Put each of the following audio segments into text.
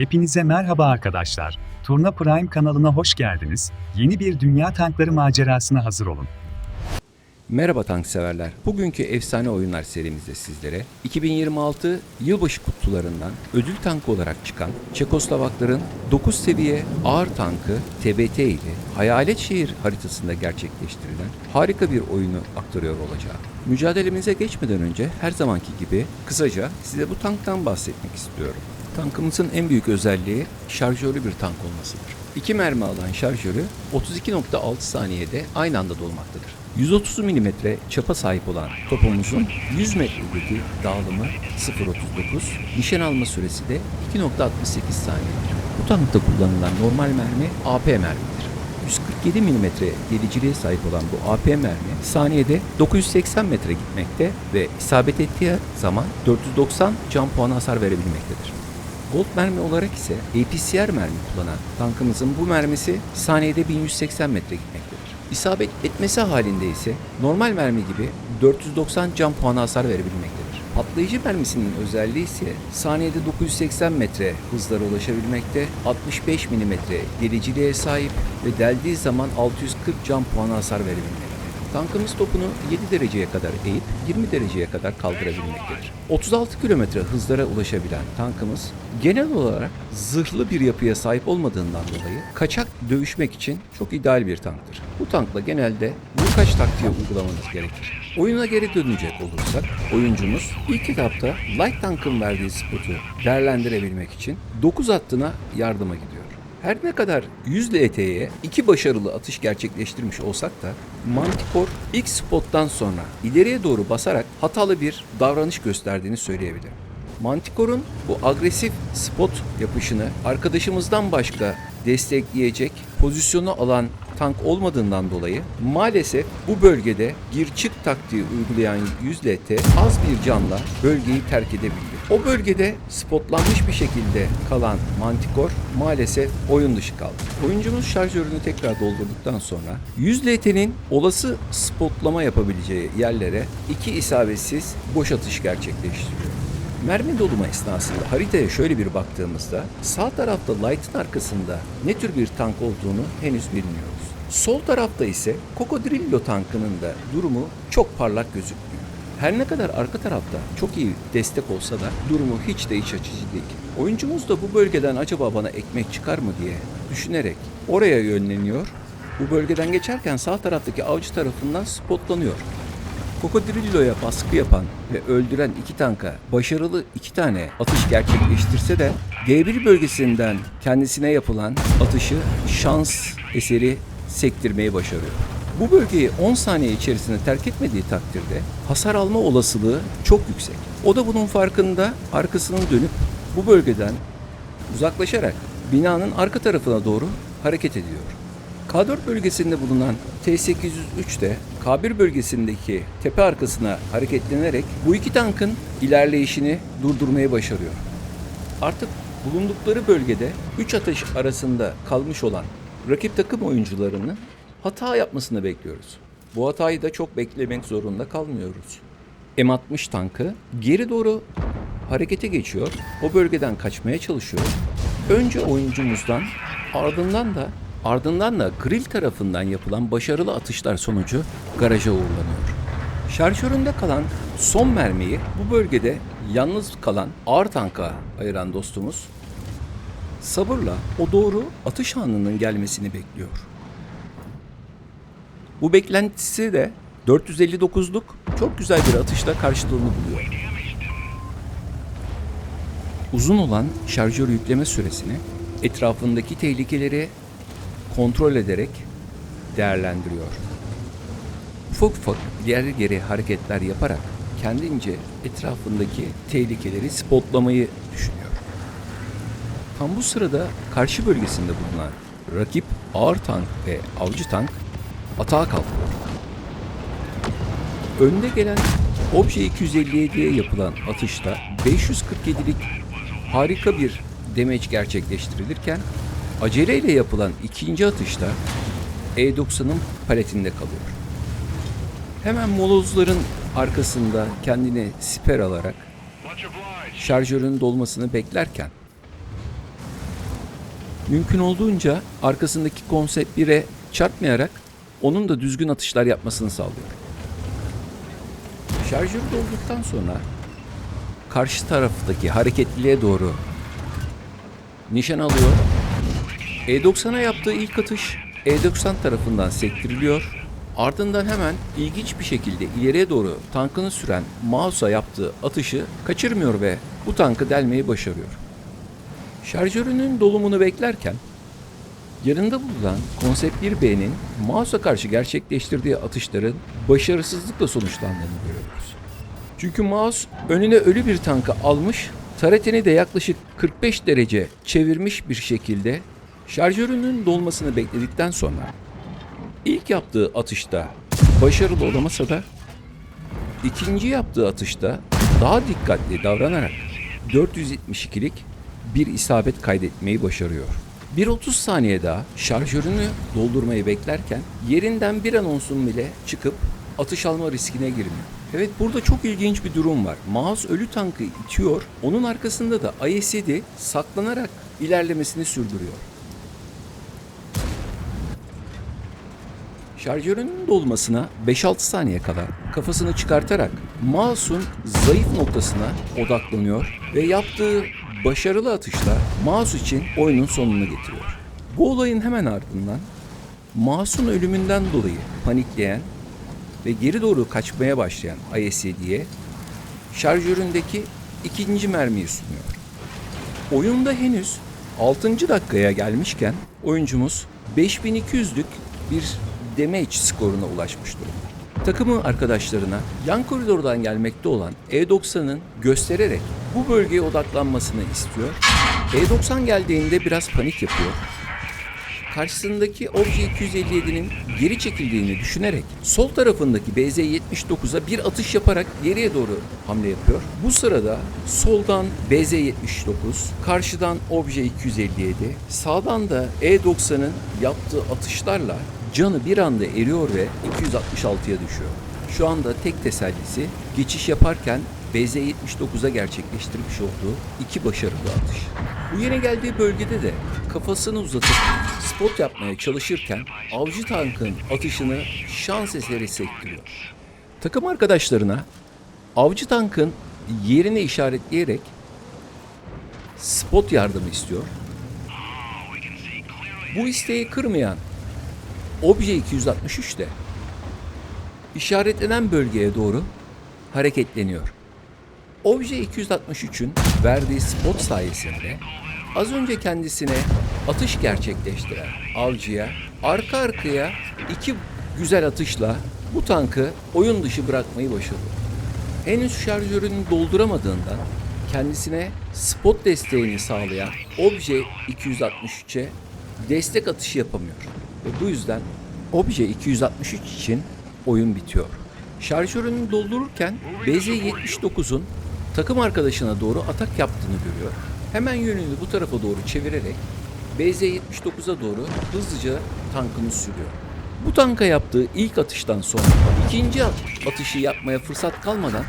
Hepinize merhaba arkadaşlar. Turna Prime kanalına hoş geldiniz. Yeni bir dünya tankları macerasına hazır olun. Merhaba tank severler. Bugünkü efsane oyunlar serimizde sizlere 2026 yılbaşı kutularından ödül tankı olarak çıkan Çekoslovakların 9 seviye ağır tankı TBT ile Hayalet Şehir haritasında gerçekleştirilen harika bir oyunu aktarıyor olacağım. Mücadelemize geçmeden önce her zamanki gibi kısaca size bu tanktan bahsetmek istiyorum. Tankımızın en büyük özelliği şarjörlü bir tank olmasıdır. İki mermi alan şarjörü 32.6 saniyede aynı anda dolmaktadır. 130 mm çapa sahip olan topumuzun 100 metredeki dağılımı 0.39, nişan alma süresi de 2.68 saniyedir. Bu tankta kullanılan normal mermi AP mermidir. 147 mm deliciliğe sahip olan bu AP mermi saniyede 980 metre gitmekte ve isabet ettiği zaman 490 can puanı hasar verebilmektedir. Gold mermi olarak ise APCR mermi kullanan tankımızın bu mermisi saniyede 1180 metre gitmektedir. İsabet etmesi halinde ise normal mermi gibi 490 can puanı hasar verebilmektedir. Patlayıcı mermisinin özelliği ise saniyede 980 metre hızlara ulaşabilmekte, 65 mm deliciliğe sahip ve deldiği zaman 640 can puanı hasar verebilmektedir. Tankımız topunu 7 dereceye kadar eğip 20 dereceye kadar kaldırabilmektedir. 36 kilometre hızlara ulaşabilen tankımız genel olarak zırhlı bir yapıya sahip olmadığından dolayı kaçak dövüşmek için çok ideal bir tanktır. Bu tankla genelde vurkaç taktiği uygulamanız gerekir. Oyuna geri dönecek olursak oyuncumuz ilk etapta light tankın verdiği spotu değerlendirebilmek için 9 hattına yardıma gidiyor. Her ne kadar 100 LT'ye iki başarılı atış gerçekleştirmiş olsak da Manticore ilk spottan sonra ileriye doğru basarak hatalı bir davranış gösterdiğini söyleyebilirim. Manticore'un bu agresif spot yapışını arkadaşımızdan başka destekleyecek pozisyonu alan tank olmadığından dolayı maalesef bu bölgede gir çık taktiği uygulayan 100 LT az bir canla bölgeyi terk edebildi. O bölgede spotlanmış bir şekilde kalan Manticore maalesef oyun dışı kaldı. Oyuncumuz şarjörünü tekrar doldurduktan sonra 100 LT'nin olası spotlama yapabileceği yerlere iki isabetsiz boş atış gerçekleştiriyor. Mermi doluma esnasında haritaya şöyle bir baktığımızda sağ tarafta Light'ın arkasında ne tür bir tank olduğunu henüz bilmiyoruz. Sol tarafta ise Cocodrillo tankının da durumu çok parlak gözükmüyor. Her ne kadar arka tarafta çok iyi destek olsa da durumu hiç de iç açıcı değil. Oyuncumuz da bu bölgeden acaba bana ekmek çıkar mı diye düşünerek oraya yönleniyor. Bu bölgeden geçerken sağ taraftaki avcı tarafından spotlanıyor. Cocodrillo'ya baskı yapan ve öldüren iki tanka başarılı iki tane atış gerçekleştirse de G1 bölgesinden kendisine yapılan atışı şans eseri sektirmeyi başarıyor. Bu bölgeyi 10 saniye içerisinde terk etmediği takdirde hasar alma olasılığı çok yüksek. O da bunun farkında arkasını dönüp bu bölgeden uzaklaşarak binanın arka tarafına doğru hareket ediyor. K4 bölgesinde bulunan T-803 de K1 bölgesindeki tepe arkasına hareketlenerek bu iki tankın ilerleyişini durdurmayı başarıyor. Artık bulundukları bölgede 3 atış arasında kalmış olan rakip takım oyuncularının hata yapmasını bekliyoruz. Bu hatayı da çok beklemek zorunda kalmıyoruz. M60 tankı geri doğru harekete geçiyor. O bölgeden kaçmaya çalışıyor. Önce oyuncumuzdan ardından da ardından da grill tarafından yapılan başarılı atışlar sonucu garaja uğurlanıyor. Şarjöründe kalan son mermiyi bu bölgede yalnız kalan ağır tanka ayıran dostumuz sabırla o doğru atış anının gelmesini bekliyor. Bu beklentisi de 459'luk çok güzel bir atışla karşılığını buluyor. Uzun olan şarjör yükleme süresini etrafındaki tehlikeleri kontrol ederek değerlendiriyor. Ufak ufak geri geri hareketler yaparak kendince etrafındaki tehlikeleri spotlamayı düşünüyor. Tam bu sırada karşı bölgesinde bulunan rakip ağır tank ve avcı tank atağa kalkıyor. Önde gelen Obje 257'ye yapılan atışta 547'lik harika bir damage gerçekleştirilirken aceleyle yapılan ikinci atışta E90'ın paletinde kalıyor. Hemen molozların arkasında kendini siper alarak şarjörün dolmasını beklerken mümkün olduğunca arkasındaki konsept 1'e çarpmayarak onun da düzgün atışlar yapmasını sağlıyor. Şarjörü dolduktan sonra karşı taraftaki hareketliliğe doğru nişan alıyor. E90'a yaptığı ilk atış E90 tarafından sektiriliyor. Ardından hemen ilginç bir şekilde ileriye doğru tankını süren Mausa yaptığı atışı kaçırmıyor ve bu tankı delmeyi başarıyor. Şarjörünün dolumunu beklerken yanında bulunan Konsept 1B'nin Mausa karşı gerçekleştirdiği atışların başarısızlıkla sonuçlandığını görüyoruz. Çünkü mouse önüne ölü bir tankı almış, taretini de yaklaşık 45 derece çevirmiş bir şekilde şarjörünün dolmasını bekledikten sonra ilk yaptığı atışta başarılı olamasa da ikinci yaptığı atışta daha dikkatli davranarak 472'lik bir isabet kaydetmeyi başarıyor. 1.30 saniye daha şarjörünü doldurmayı beklerken yerinden bir anonsun bile çıkıp atış alma riskine girmiyor. Evet burada çok ilginç bir durum var. Mouse ölü tankı itiyor, onun arkasında da IS-7 saklanarak ilerlemesini sürdürüyor. Şarjörünün dolmasına 5-6 saniye kala kafasını çıkartarak mouse'un zayıf noktasına odaklanıyor ve yaptığı başarılı atışla mouse için oyunun sonunu getiriyor. Bu olayın hemen ardından mouse'un ölümünden dolayı panikleyen ve geri doğru kaçmaya başlayan IS-7'ye şarjöründeki ikinci mermiyi sunuyor. Oyunda henüz 6. dakikaya gelmişken oyuncumuz 5200'lük bir damage skoruna ulaşmış durumda. Takımı arkadaşlarına yan koridordan gelmekte olan E90'ın göstererek bu bölgeye odaklanmasını istiyor. E90 geldiğinde biraz panik yapıyor. Karşısındaki Obje 257'nin geri çekildiğini düşünerek sol tarafındaki BZ-79'a bir atış yaparak geriye doğru hamle yapıyor. Bu sırada soldan BZ-79, karşıdan Obje 257, sağdan da E90'ın yaptığı atışlarla canı bir anda eriyor ve 266'ya düşüyor. Şu anda tek tesellisi geçiş yaparken BZ-79'a gerçekleştirmiş olduğu iki başarılı atış. Bu yeni geldiği bölgede de kafasını uzatıp spot yapmaya çalışırken avcı tankın atışını şans eseri sektiriyor. Takım arkadaşlarına avcı tankın yerini işaretleyerek spot yardımı istiyor. Bu isteği kırmayan Obje 263 de işaretlenen bölgeye doğru hareketleniyor. Obje 263'ün verdiği spot sayesinde az önce kendisine atış gerçekleştiren avcıya arka arkaya iki güzel atışla bu tankı oyun dışı bırakmayı başardı. Henüz şarjörünü dolduramadığından kendisine spot desteğini sağlayan Obje 263'e destek atışı yapamıyor. Ve bu yüzden Obje 263 için oyun bitiyor. Şarjörünü doldururken BZ-79'un takım arkadaşına doğru atak yaptığını görüyor. Hemen yönünü bu tarafa doğru çevirerek BZ-79'a doğru hızlıca tankını sürüyor. Bu tanka yaptığı ilk atıştan sonra ikinci atışı yapmaya fırsat kalmadan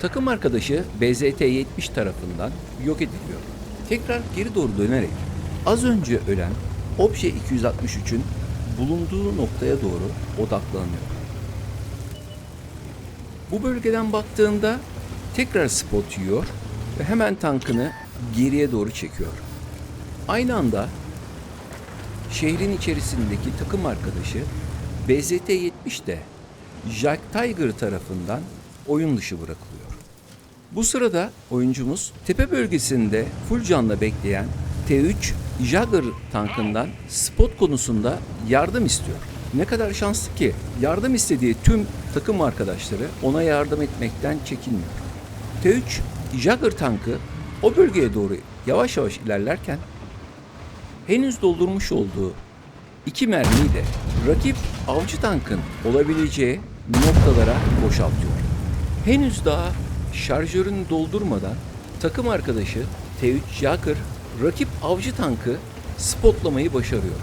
takım arkadaşı BZT-70 tarafından yok ediliyor. Tekrar geri doğru dönerek az önce ölen Obje 263'ün bulunduğu noktaya doğru odaklanıyor. Bu bölgeden baktığında tekrar spot yiyor ve hemen tankını geriye doğru çekiyor. Aynı anda şehrin içerisindeki takım arkadaşı BZT-70 de Jack Tiger tarafından oyun dışı bırakılıyor. Bu sırada oyuncumuz tepe bölgesinde full canla bekleyen T3 Jagger tankından spot konusunda yardım istiyor. Ne kadar şanslı ki yardım istediği tüm takım arkadaşları ona yardım etmekten çekinmiyor. T3 Jagger tankı o bölgeye doğru yavaş yavaş ilerlerken henüz doldurmuş olduğu iki mermiyi de rakip avcı tankın olabileceği noktalara boşaltıyor. Henüz daha şarjörünü doldurmadan takım arkadaşı T3 Jagger rakip avcı tankı spotlamayı başarıyor.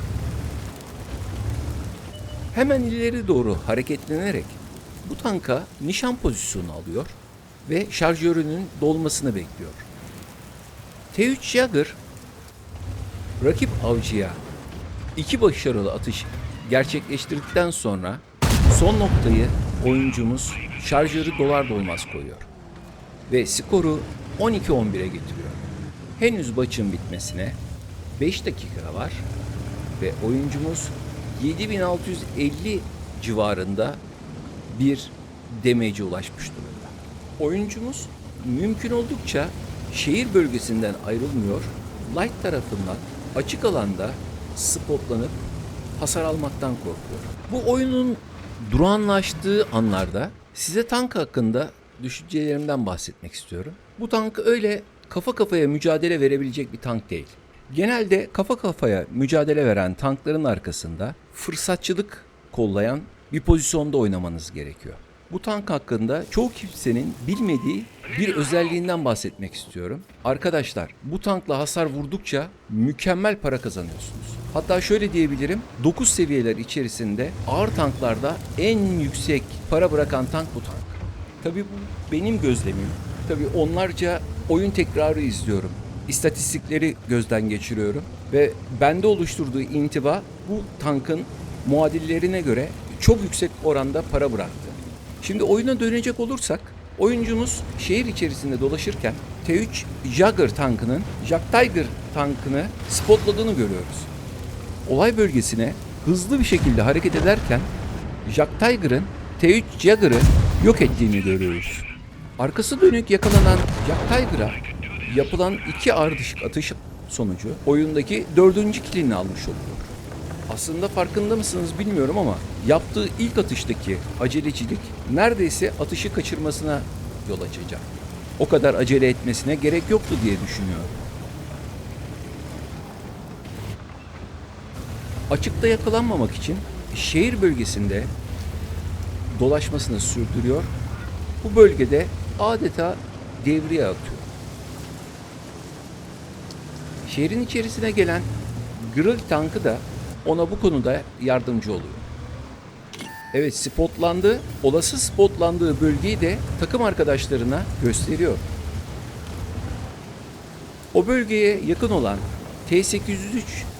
Hemen ileri doğru hareketlenerek bu tanka nişan pozisyonu alıyor ve şarjörünün dolmasını bekliyor. T3 Jagger rakip avcıya iki başarılı atış gerçekleştirdikten sonra son noktayı oyuncumuz şarjörü dolar dolmaz koyuyor. Ve skoru 12-11'e getiriyor. Henüz maçın bitmesine 5 dakika var ve oyuncumuz 7650 civarında bir damage'e ulaşmış durumda. Oyuncumuz mümkün oldukça şehir bölgesinden ayrılmıyor, light tarafından açık alanda spotlanıp hasar almaktan korkuyor. Bu oyunun durağanlaştığı anlarda size tank hakkında düşüncelerimden bahsetmek istiyorum. Bu tank öyle kafa kafaya mücadele verebilecek bir tank değil. Genelde kafa kafaya mücadele veren tankların arkasında fırsatçılık kollayan bir pozisyonda oynamanız gerekiyor. Bu tank hakkında çoğu kimsenin bilmediği bir özelliğinden bahsetmek istiyorum. Arkadaşlar bu tankla hasar vurdukça mükemmel para kazanıyorsunuz. Hatta şöyle diyebilirim 9 seviyeler içerisinde ağır tanklarda en yüksek para bırakan tank bu tank. Tabii bu benim gözlemim. Tabii onlarca oyun tekrarı izliyorum. İstatistikleri gözden geçiriyorum ve bende oluşturduğu intiba bu tankın muadillerine göre çok yüksek oranda para bıraktı. Şimdi oyuna dönecek olursak oyuncumuz şehir içerisinde dolaşırken T3 Jagger tankının Jack Tiger tankını spotladığını görüyoruz. Olay bölgesine hızlı bir şekilde hareket ederken Jack Tiger'ın T3 Jagger'ı yok ettiğini görüyoruz. Arkası dönük yakalanan Jack Tiger'a yapılan iki ardışık atış sonucu oyundaki dördüncü kilini almış oluyor. Aslında farkında mısınız bilmiyorum ama yaptığı ilk atıştaki acelecilik neredeyse atışı kaçırmasına yol açacak. O kadar acele etmesine gerek yoktu diye düşünüyorum. Açıkta yakalanmamak için şehir bölgesinde dolaşmasını sürdürüyor. Bu bölgede adeta devriye atıyor. Şehrin içerisine gelen grill tankı da ona bu konuda yardımcı oluyor. Evet spotlandı. Olası spotlandığı bölgeyi de takım arkadaşlarına gösteriyor. O bölgeye yakın olan T-803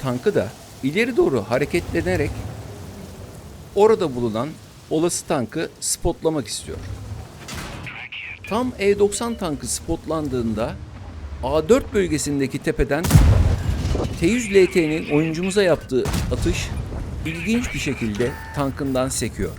tankı da ileri doğru hareketlenerek orada bulunan olası tankı spotlamak istiyor. Tam E-90 tankı spotlandığında A4 bölgesindeki tepeden T100 LT'nin oyuncumuza yaptığı atış ilginç bir şekilde tankından sekiyor.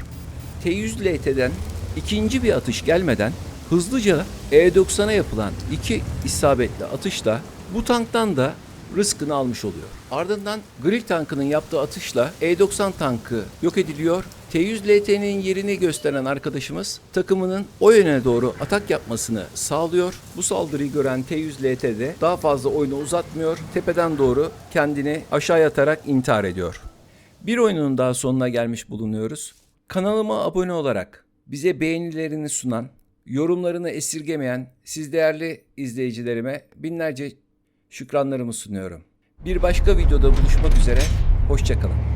T100 LT'den ikinci bir atış gelmeden hızlıca E90'a yapılan iki isabetli atışla bu tanktan da rızkını almış oluyor. Ardından grill tankının yaptığı atışla E90 tankı yok ediliyor. T100 LT'nin yerini gösteren arkadaşımız takımının o yöne doğru atak yapmasını sağlıyor. Bu saldırıyı gören T100 LT de daha fazla oyunu uzatmıyor. Tepeden doğru kendini aşağı atarak intihar ediyor. Bir oyunun daha sonuna gelmiş bulunuyoruz. Kanalıma abone olarak bize beğenilerini sunan, yorumlarını esirgemeyen siz değerli izleyicilerime binlerce şükranlarımı sunuyorum. Bir başka videoda buluşmak üzere, hoşçakalın.